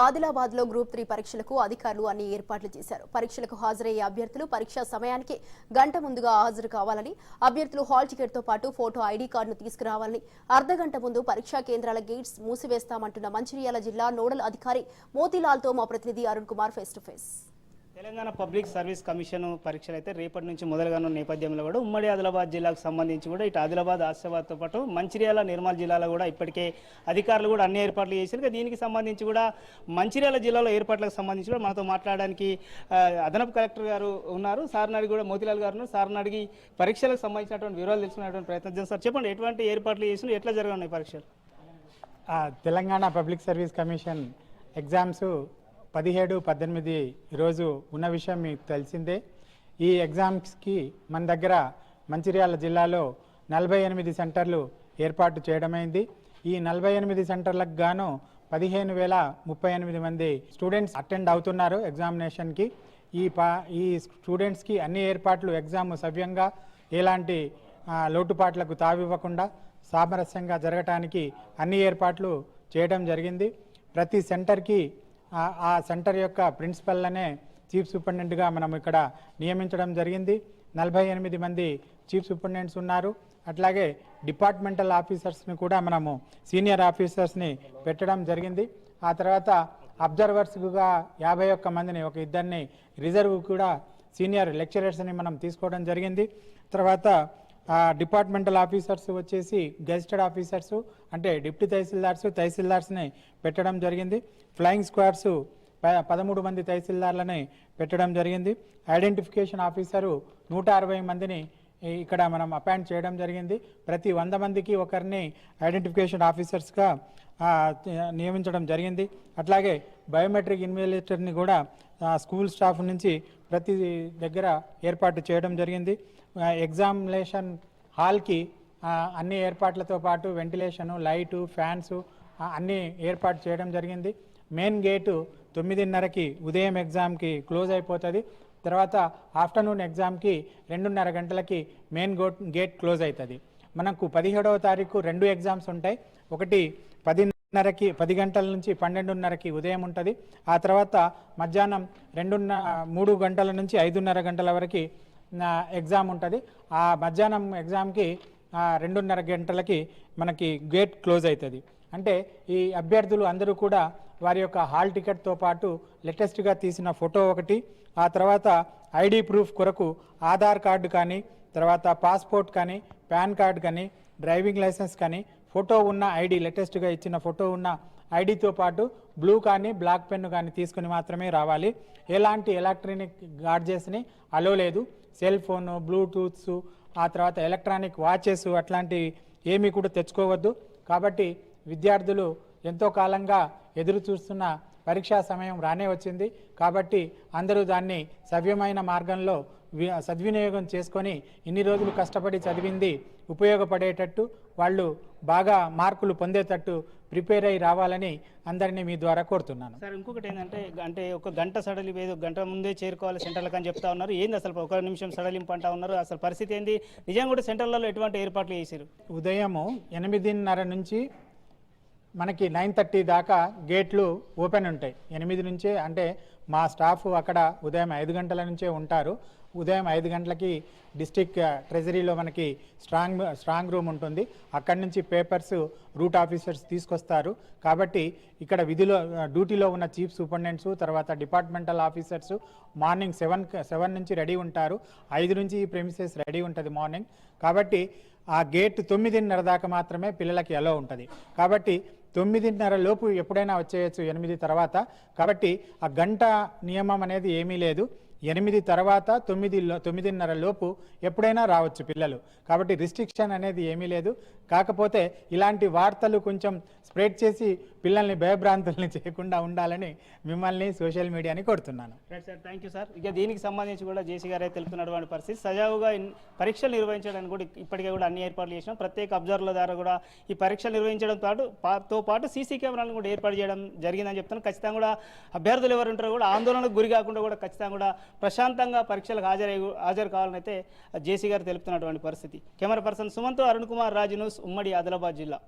ఆదిలాబాద్లో group three పరీక్షలకు అధికారులు అన్ని ఏర్పాట్లు చేశారు. పరీక్షలకు హాజరయ్యే అభ్యర్థులు పరీక్షా సమయానికి గంట ముందుగా హాజరు కావాలని అభ్యర్థులు హాల్ టికెట్తో పాటు ఫోటో ఐడి కార్డును తీసుకురావాలని అర్ధ గంట ముందు పరీక్షా కేంద్రాల గేట్స్ మూసివేస్తామంటున్న మంచిర్యాల జిల్లా నోడల్ అధికారి మోతీలాల్తో మా ప్రతినిధి Arun Kumar face to face Telangana public service commission పరీక్షలు అయితే రేపటి నుంచి మొదలుగాను నేపథ్యంలో కూడా ఉమ్మడి ఆదిలాబాద్ జిల్లాకు సంబంధించి కూడా ఇటు ఆదిలాబాద్ ఆసిఫాబాద్తో పాటు మంచిర్యాల నిర్మల్ జిల్లాలో కూడా ఇప్పటికే అధికారులు కూడా అన్ని ఏర్పాట్లు చేశారు దీనికి సంబంధించి కూడా మంచిర్యాల జిల్లాలో ఏర్పాట్లకు సంబంధించి కూడా మనతో మాట్లాడడానికి అదనపు కలెక్టర్ గారు ఉన్నారు. సార్ని అడిగి కూడా మోతిలాల్ గారు ఉన్నారు. సార్ని అడిగి పరీక్షలకు సంబంధించినటువంటి వివరాలు తెలుసుకునేటువంటి ప్రయత్నం చేస్తారు. సార్ చెప్పండి ఎటువంటి ఏర్పాట్లు చేసినా ఎట్లా జరగనున్నాయి పరీక్షలు? Telangana public service commission exams పదిహేడు పద్దెనిమిది రోజు ఉన్న విషయం మీకు తెలిసిందే. ఈ ఎగ్జామ్స్కి మన దగ్గర మంచిర్యాల జిల్లాలో నలభై ఎనిమిది సెంటర్లు ఏర్పాటు చేయడమైంది. ఈ నలభై ఎనిమిది సెంటర్లకు గాను పదిహేను వేల ముప్పై ఎనిమిది మంది స్టూడెంట్స్ అటెండ్ అవుతున్నారు ఎగ్జామినేషన్కి. ఈ పా ఈ స్టూడెంట్స్కి అన్ని ఏర్పాట్లు ఎగ్జామ్ సవ్యంగా ఎలాంటి లోటుపాట్లకు తావివ్వకుండా సామరస్యంగా జరగటానికి అన్ని ఏర్పాట్లు చేయడం జరిగింది. ప్రతి సెంటర్కి ఆ- సెంటర్ యొక్క ప్రిన్సిపల్లనే చీఫ్ సూపరింటెండెంట్గా మనం ఇక్కడ నియమించడం జరిగింది. నలభై ఎనిమిది మంది చీఫ్ సూపరింటెండెంట్స్ ఉన్నారు. అట్లాగే డిపార్ట్మెంటల్ ఆఫీసర్స్ని కూడా మనము సీనియర్ ఆఫీసర్స్ని పెట్టడం జరిగింది. ఆ తర్వాత అబ్జర్వర్స్గా యాభై ఒక్క మందిని ఒక ఇద్దరిని రిజర్వ్ కూడా సీనియర్ లెక్చరర్స్ని మనం తీసుకోవడం జరిగింది. తర్వాత డిపార్ట్మెంటల్ ఆఫీసర్స్ వచ్చేసి గెజిటెడ్ ఆఫీసర్స్ అంటే డిప్యూటీ తహసీల్దార్స్ తహసీల్దార్స్ని పెట్టడం జరిగింది. ఫ్లయింగ్ స్క్వాడ్స్ ప- పదమూడు మంది తహసీల్దార్లని పెట్టడం జరిగింది. ఐడెంటిఫికేషన్ ఆఫీసరు నూట అరవై మందిని ఇక్కడ మనం అపాయింట్ చేయడం జరిగింది. ప్రతి వంద మందికి ఒకరిని ఐడెంటిఫికేషన్ ఆఫీసర్స్గా నియమించడం జరిగింది. అట్లాగే బయోమెట్రిక్ ఇన్వెలేటర్ని కూడా స్కూల్ స్టాఫ్ నుంచి ప్రతి దగ్గర ఏర్పాటు చేయడం జరిగింది. ఎగ్జామినేషన్ హాల్కి అన్ని ఏర్పాట్లతో పాటు వెంటిలేషను లైటు ఫ్యాన్స్ అన్నీ ఏర్పాటు చేయడం జరిగింది. మెయిన్ గేటు తొమ్మిదిన్నరకి ఉదయం ఎగ్జామ్కి క్లోజ్ అయిపోతుంది. తర్వాత ఆఫ్టర్నూన్ ఎగ్జామ్కి రెండున్నర గంటలకి మెయిన్ గోట్ గేట్ క్లోజ్ అవుతుంది మనకు పదిహేడవ తారీఖు రెండు ఎగ్జామ్స్ ఉంటాయి. ఒకటి పదిన్నరకి పది గంటల నుంచి పన్నెండున్నరకి ఉదయం ఉంటుంది. ఆ తర్వాత మధ్యాహ్నం రెండున్న మూడు గంటల నుంచి ఐదున్నర గంటల వరకు ఎగ్జామ్ ఉంటుంది. ఆ మధ్యాహ్నం ఎగ్జామ్కి రెండున్నర గంటలకి మనకి గేట్ క్లోజ్ అవుతుంది అంటే ఈ అభ్యర్థులు అందరూ కూడా వారి యొక్క హాల్ టికెట్తో పాటు లేటెస్ట్గా తీసిన ఫోటో ఒకటి ఆ తర్వాత ఐడి ప్రూఫ్ కొరకు ఆధార్ కార్డు కానీ తర్వాత పాస్పోర్ట్ కానీ పాన్ కార్డ్ కానీ డ్రైవింగ్ లైసెన్స్ కానీ ఫోటో ఉన్న ఐడి లేటెస్ట్గా ఇచ్చిన ఫోటో ఉన్న ఐడితో పాటు బ్లూ కానీ బ్లాక్ పెన్ను కానీ తీసుకుని మాత్రమే రావాలి. ఎలాంటి ఎలక్ట్రానిక్ గార్జెస్ని అలో లేదు. సెల్ ఫోను బ్లూటూత్స్ ఆ తర్వాత ఎలక్ట్రానిక్ వాచెస్ అట్లాంటివి ఏమీ కూడా తెచ్చుకోవద్దు. కాబట్టి విద్యార్థులు ఎంతో కాలంగా ఎదురు చూస్తున్న పరీక్షా సమయం రానే వచ్చింది. కాబట్టి అందరూ దాన్ని సవ్యమైన మార్గంలో సద్వినియోగం చేసుకొని ఇన్ని రోజులు కష్టపడి చదివింది ఉపయోగపడేటట్టు వాళ్ళు బాగా మార్కులు పొందేటట్టు ప్రిపేర్ అయి రావాలని అందరినీ మీ ద్వారా కోరుతున్నాను. సార్ ఇంకొకటి ఏంటంటే అంటే ఒక గంట సడలి ఏదో గంట ముందే చేరుకోవాలి సెంటర్లకు అని చెప్తా ఉన్నారు. ఏంది అసలు ఒక నిమిషం సడలింపు అంటా ఉన్నారు? అసలు పరిస్థితి ఏంది? నిజంగా కూడా సెంటర్లలో ఎటువంటి ఏర్పాట్లు చేశారు ఉదయము ఎనిమిదిన్నర నుంచి మనకి నైన్ థర్టీ దాకా గేట్లు ఓపెన్ ఉంటాయి. ఎనిమిది నుంచే అంటే మా స్టాఫ్ అక్కడ ఉదయం ఐదు గంటల నుంచే ఉంటారు. ఉదయం ఐదు గంటలకి డిస్టిక్ ట్రెజరీలో మనకి స్ట్రాంగ్ స్ట్రాంగ్ రూమ్ ఉంటుంది. అక్కడి నుంచి పేపర్స్ రూట్ ఆఫీసర్స్ తీసుకొస్తారు. కాబట్టి ఇక్కడ విధిలో డ్యూటీలో ఉన్న చీఫ్ సూపరింటెండెంట్స్ తర్వాత departmental officers morning seven seven నుంచి రెడీ ఉంటారు. ఐదు నుంచి ఈ ప్రెమిసెస్ రెడీ ఉంటుంది మార్నింగ్. కాబట్టి ఆ గేట్ తొమ్మిదిన్నర దాకా మాత్రమే పిల్లలకి ఎలా ఉంటుంది. కాబట్టి తొమ్మిదిన్నర లోపు ఎప్పుడైనా వచ్చేయచ్చు ఎనిమిది తర్వాత. కాబట్టి ఆ గంట నియమం అనేది ఏమీ లేదు. ఎనిమిది తర్వాత తొమ్మిది తొమ్మిదిన్నర లోపు ఎప్పుడైనా రావచ్చు పిల్లలు. కాబట్టి రిస్ట్రిక్షన్ అనేది ఏమీ లేదు. కాకపోతే ఇలాంటి వార్తలు కొంచెం స్ప్రెడ్ చేసి పిల్లల్ని భయభ్రాంతుల్ని చేయకుండా ఉండాలని మిమ్మల్ని సోషల్ మీడియాని కోరుతున్నాను. Right sir thank you sir ఇక దీనికి సంబంధించి కూడా జేసీ గారే తెలుపుతున్నటువంటి పరిస్థితి. సజావుగా పరీక్షలు నిర్వహించడానికి కూడా ఇప్పటికే కూడా అన్ని ఏర్పాట్లు చేసినాం. ప్రత్యేక అబ్జర్వర్ల ద్వారా కూడా ఈ పరీక్షలు నిర్వహించడం పాటు తో పాటు సీసీ కెమెరాలను కూడా ఏర్పాటు చేయడం జరిగిందని చెప్తాను ఖచ్చితంగా కూడా అభ్యర్థులు ఎవరు ఉంటారో కూడా ఆందోళనకు గురి కాకుండా కూడా ఖచ్చితంగా కూడా ప్రశాంతంగా పరీక్షలకు హాజరై హాజరు కావాలని అయితే జేసీ గారు తెలుపుతున్నటువంటి పరిస్థితి. Camera person Sumanth Arun Kumar Raju news ఉమ్మడి ఆదిలాబాద్ జిల్లా.